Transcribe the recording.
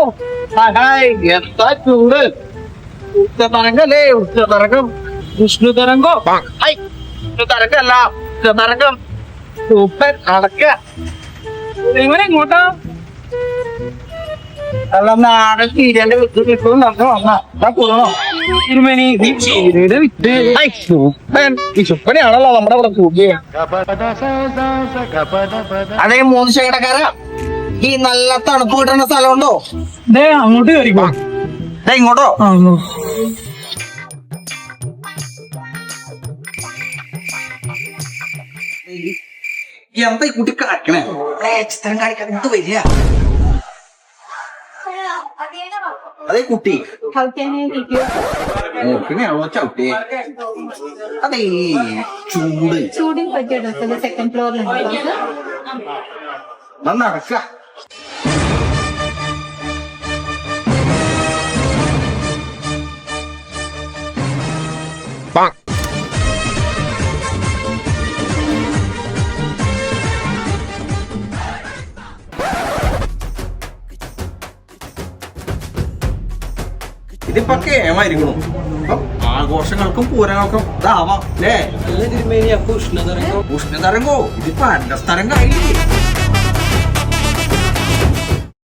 ഓ, hi, എന്താ ചൂട്? ഉച്ചതരംഗല്ലേ? ഉച്ചതരംഗം. വിഷ്ണു തരംഗോ ഹൈ. വിഷ്ണു തരംഗല്ല ഉച്ചതരംഗം. സൂപ്പർ. അടക്ക എങ്ങനെ ഇങ്ങോട്ടാ. അല്ല നാടൻ ചീരന്റെ വിത്ത് കിട്ടും നമുക്ക് വന്നാ. കൂടണോ തിരുമേനി ഈ ചീരയുടെ വിത്ത് ഹൈ സൂപ്പൻ ഈ സുപ്പനെയാണല്ലോ നമ്മുടെ അവിടെ കൂടിയ. അതെ മൂന്ന് ശേഖരക്കാരാ. ഈ നല്ല തണുപ്പ് കിട്ടുന്ന സ്ഥലമുണ്ടോ? ദേ അങ്ങോട്ട് കയറിക്കോ. ദേ ഇങ്ങോട്ടോ. എന്താ ഈ കുട്ടി കാണിക്കണേ? ചിത്രം കാണിക്കാൻ എന്ത് വരിക. അതെ കുട്ടി. ചവിട്ടി അതേ ചൂട്. ചൂടിന് പറ്റിയ സെക്കൻഡ് ഫ്ലോറിൽ നടക്ക. ഇതിപ്പോ കേമായിരിക്കണു. ആഘോഷങ്ങൾക്കും പൂരങ്ങൾക്കും ഇതാവാം അല്ലേ? അല്ല ഉഷ്ണതരംഗോ ഇതിപ്പോ അന്റെ ഉഷ്ണതരംഗോ ഇതിപ്പോ അണ്ടസ്തരംഗായില്ലേ